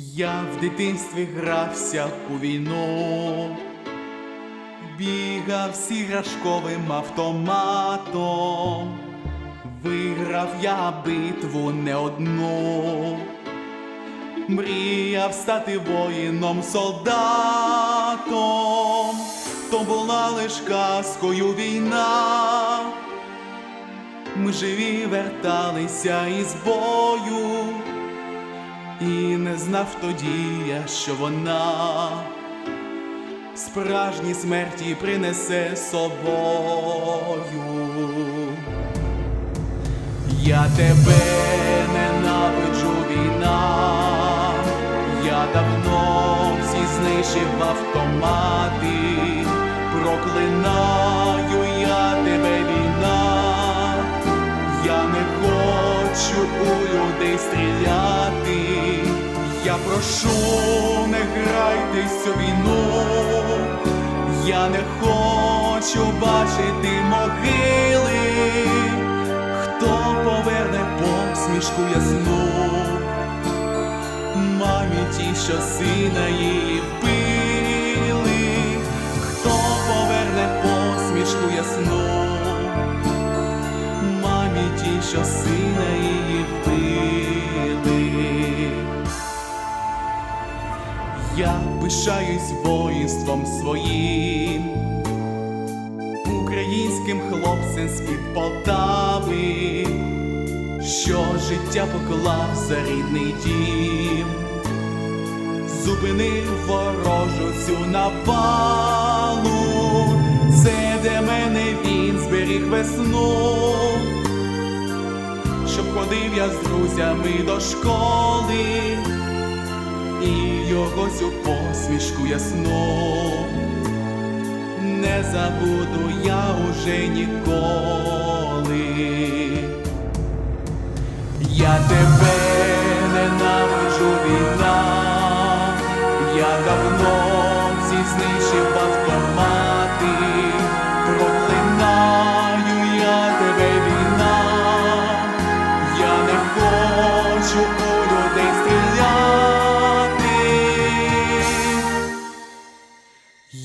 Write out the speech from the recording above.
Я в дитинстві грався у війну, бігав з іграшковим автоматом, виграв я битву не одну, мріяв стати воїном солдатом, то була лиш казкою війна. Ми живі верталися із бою, і не знав тоді я, що вона справжні смерті принесе собою. Я тебе ненавиджу війна, я давно всі знищив автомати, у людей стріляти, я прошу, не грайтесь у війну, я не хочу бачити могили, хто поверне посмішку ясну, мамі ті, що сина її вбили, хто поверне посмішку ясну, що сина її вбили. Я пишаюсь воїнством своїм, українським хлопцем з-під Полтави, що життя поклав за рідний дім, зупинив ворожу цю навалу, це де мене він зберіг весну ходив я з друзями до школи, і його цю посмішку ясну не забуду я уже ніколи. Я тебе ненавиджу війна, я давно всі знищив